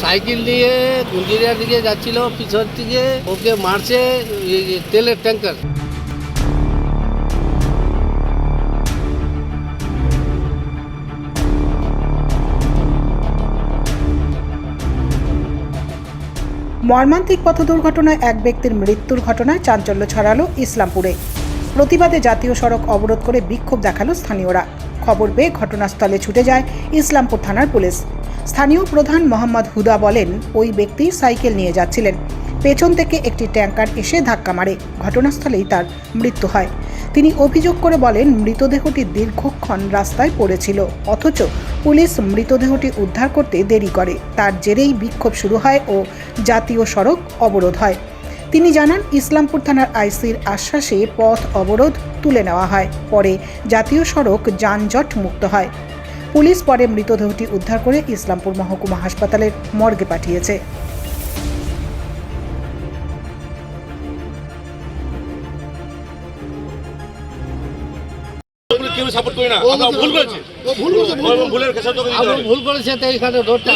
Cycle দিয়ে গুঞ্জিরিয়ার দিকে যাচ্ছিল, পিছন থেকে ওকে মারছে তেলের ট্যাঙ্কার। মর্মান্তিক পথ দুর্ঘটনায় এক ব্যক্তির মৃত্যুর ঘটনায় চাঞ্চল্য ছড়ালো ইসলামপুরে। প্রতিবাদে জাতীয় সড়ক অবরোধ করে বিক্ষোভ দেখাল স্থানীয়রা। খবর পেয়ে ঘটনাস্থলে ছুটে যায় ইসলামপুর থানার পুলিশ। স্থানীয় প্রধান মোহাম্মদ হুদা বলেন, ওই ব্যক্তি সাইকেল নিয়ে যাচ্ছিলেন। পেছন থেকে একটি ট্যাঙ্কার এসে ধাক্কা মারে। ঘটনাস্থলেই তার মৃত্যু হয়। তিনি অভিযোগ করে বলেন, মৃতদেহটি দীর্ঘক্ষণ রাস্তায় পড়েছিল, অথচ পুলিশ মৃতদেহটি উদ্ধার করতে দেরি করে। তার জেরেই বিক্ষোভ শুরু হয় ও জাতীয় সড়ক অবরোধ হয়। তিনি জানান, ইসলামপুর থানার আইসির আশ্বাসে পথ অবরোধ তুলে নেওয়া হয়। পরে জাতীয় সড়ক যানজট মুক্ত হয়। পুলিশ পরে মৃতদেহটি উদ্ধার করে ইসলামপুর মহকুমা হাসপাতালের মর্গে পাঠিয়েছে। সাপোর্ট করি না। ভুল ভুলের কাছে ভুল করেছে তো এখানে রোডটা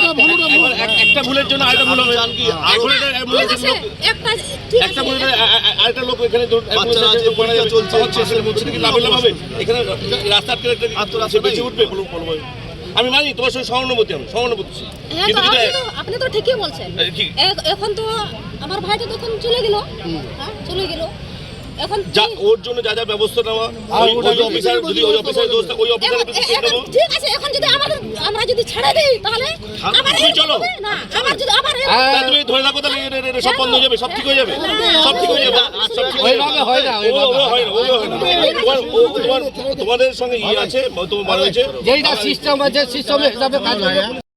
একটা ভুলের জন্য আরেকটা ভুল হবে। এখন একটা একটা ভুলের আরেকটা লোক বাচ্চারা পরীক্ষা চলছে, বলছে কি লাভ লাভ হবে? একটা বেঁচে উঠবে? বলুন বলব আমি মানি তোমার সঙ্গে সহানুভূতি আমি সহানুভূতি। হ্যাঁ কিন্তু আপনি তো ঠিকই বলছেন। এখন তো আমার ভাইটা তখন চলে গেল। হ্যাঁ চলে গেল। এখন যা ওর জন্য যা যা ব্যবস্থা নেওয়া ওই ওই অফিসার যদি ওই অফিসারের দোষ ওই অফিসারের এখন- বিরুদ্ধে এখন- নেব ঠিক আছে এখন যদি আমাদের আমরা যদি ছেড়ে দিই তাহলে আবার চলো। না আবার যদি আবার এরকম- হ্যাঁ। তা তুমি ধরে রাখো তাহলে এ- এ- এ- সব বন্ধ হয়ে যাবে সব ঠিক হয়ে যাবে? সব ঠিক হয়ে যাবে? সব ঠিক হয়ে যাবে। হয় না ও- ওইভাবে ও হয় না, ও হয় না। তোমার তোমাদের সঙ্গে ইয়ে আছে তোমার হয়েছে? যেইটা সিস্টেম আছে সিস্টেমের হিসাবে কাজ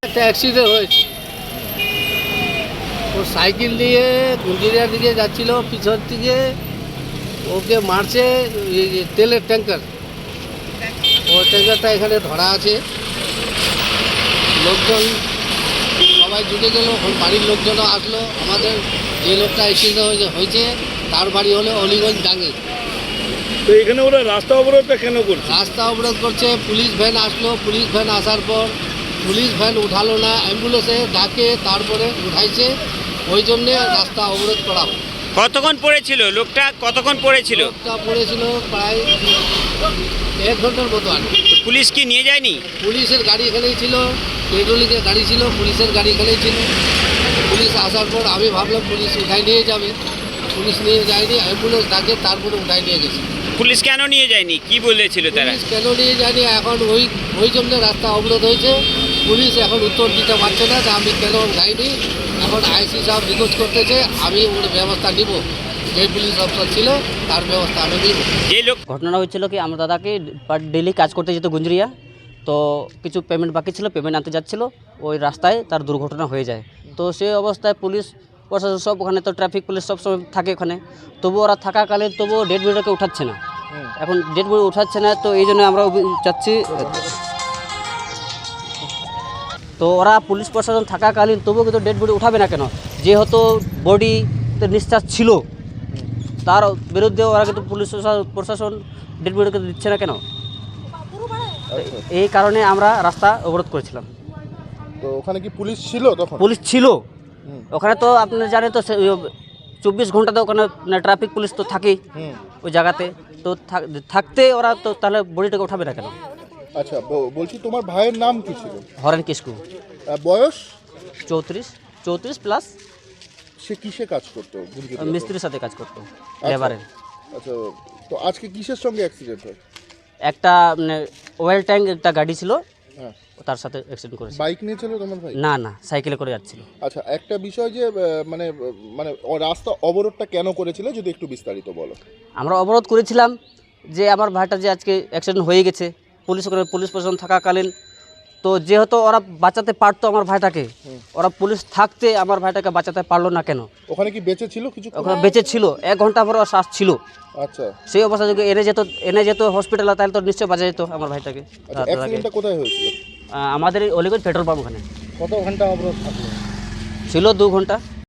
একটা অ্যাক্সিডেন্ট হয়েছে। ও সাইকেল নিয়ে গুঞ্জিরিয়ার দিকে যাচ্ছিল পিছন থেকে ওকে মারছে তেলের ট্যাঙ্কার। ও ট্যাঙ্কারটা এখানে ধরা আছে। লোকজন সবাই জুটে গেল বাড়ির লোকজনও আসলো। আমাদের যে লোকটা অ্যাক্সিডেন্ট হয়েছে হয়েছে তার বাড়ি হলো অলিগঞ্জ ডাঙ্গে। তো এখানে ওরা রাস্তা অবরোধটা কেন করছে? রাস্তা অবরোধ করছে পুলিশ ভ্যান আসলো। পুলিশ ভ্যান আসার পর পুলিশ ভ্যান উঠালো না অ্যাম্বুলেন্সে ডাকে তারপরে উঠাইছে। ওই জন্যে রাস্তা অবরোধ করা হয়। কতক্ষণ পড়েছিল? লোকটা কতক্ষণ পড়েছিল? লোকটা পড়েছিল প্রায় এক ঘণ্টার মতো পুলিশ কি নিয়ে যায়নি? পুলিশের গাড়ি এখানেই ছিল পেট্রোলিংয়ের গাড়ি ছিল পুলিশের গাড়ি এখানেই ছিল। পুলিশ আসার পর আমি ভাবলাম পুলিশ উঠাই নিয়ে যাবে। পুলিশ নিয়ে যায়নি অ্যাম্বুলেন্স ডাকে তারপরে উঠাই নিয়ে গেছে। পুলিশ কেন নিয়ে যায়নি? কি বলেছিল তারা? কেন নিয়ে যায়নি? এখন ওই ওই জন্য রাস্তা অবরোধ হয়েছে। পুলিশ এখন উত্তর দিতে পারছে না যে আমি কেন যাইনি এখন আইসি সাহেব রিকোয়েস্ট করতেছে আমি ওর ব্যবস্থা নিব। যে পুলিশ অফিসার ছিল তার ব্যবস্থা আমি নিব। যে লোক ঘটনা হয়েছিল কি আমার দাদাকে পার ডেলি কাজ করতে যেত গুঞ্জরিয়া তো কিছু পেমেন্ট বাকি ছিল পেমেন্ট আনতে যাচ্ছিল ওই রাস্তায় তার দুর্ঘটনা হয়ে যায়। তো সেই অবস্থায় পুলিশ প্রশাসন সব ওখানে তো ট্রাফিক পুলিশ সব সময় থাকে ওখানে। তবু ওরা থাকাকালীন তবুও ডেড বডিটাকে উঠাচ্ছে না। এখন ডেড বডি উঠাচ্ছে না তো এই জন্য আমরা চাচ্ছি তো ওরা পুলিশ প্রশাসন থাকাকালীন তবুও কিন্তু ডেড বডি উঠাবে না কেন? যেহেতু বডিতে নিঃশ্বাস ছিল তার বিরুদ্ধে ওরা কিন্তু পুলিশ প্রশা- প্রশাসন ডেড বডিকে দিচ্ছে না কেন? এই কারণে আমরা রাস্তা অবরোধ করেছিলাম। তো ওখানে কি পুলিশ ছিল তখন? পুলিশ ছিল। ওখানে তো আপনি জানেন তো চব্বিশ ঘণ্টা তো ওখানে ট্রাফিক পুলিশ তো থাকেই ওই জায়গাতে। তো থাক- থাকতে ওরা তো তাহলে বডিটাকে উঠাবে না কেন? আচ্ছা ব- বলছি তোমার ভাইয়ের নাম কি ছিল? হরেন কিসকু আহ, বয়স? চৌত্রিশ। চৌত্রিশ প্লাস সে কিসে কাজ করতো? মিস্ত্রির সাথে কাজ করতো লেবারের। আচ্ছা তো আজকে কিসের সঙ্গে অ্যাক্সিডেন্ট হয়? একটা মানে ওয়েল ট্যাঙ্ক একটা গাড়ি ছিল হ্যাঁ। তার সাথে অ্যাক্সিডেন্ট করেছে। বাইক নিয়ে ছিল তোমার ভাই? না না সাইকেলে করে যাচ্ছিল। আচ্ছা একটা বিষয় যে আহ, মানে আহ, মানে ও রাস্তা অবরোধটা কেন করেছিল যদি একটু বিস্তারিত বলো। আমরা অবরোধ করেছিলাম যে আমার ভাইটা যে আজকে অ্যাক্সিডেন্ট হয়ে গেছে পুলিশ ওখানে পুলিশ প্রশাসন থাকাকালীন। তো যেহেতু ওরা বাঁচাতে পারতো আমার ভাইটাকে ওরা পুলিশ থাকতে আমার ভাইটাকে বাঁচাতে পারল না কেন? ওখানে কি বেঁচে ছিল কিছু? ওখানে বেঁচে ছিল এক ঘণ্টা পরে ওর শ্বাস ছিল। আচ্ছা। সেই অবস্থা যদি এনে যেত এনে যেত হসপিটালে তাহলে তো নিশ্চয়ই বাঁচা যেত আমার ভাইটাকে। আচ্ছা কোথায় হয়েছিল? আমাদের অলিগঞ্জ পেট্রোল পাম্প ওখানে। কত ঘণ্টা অবরোধ ছিল দু ঘণ্টা।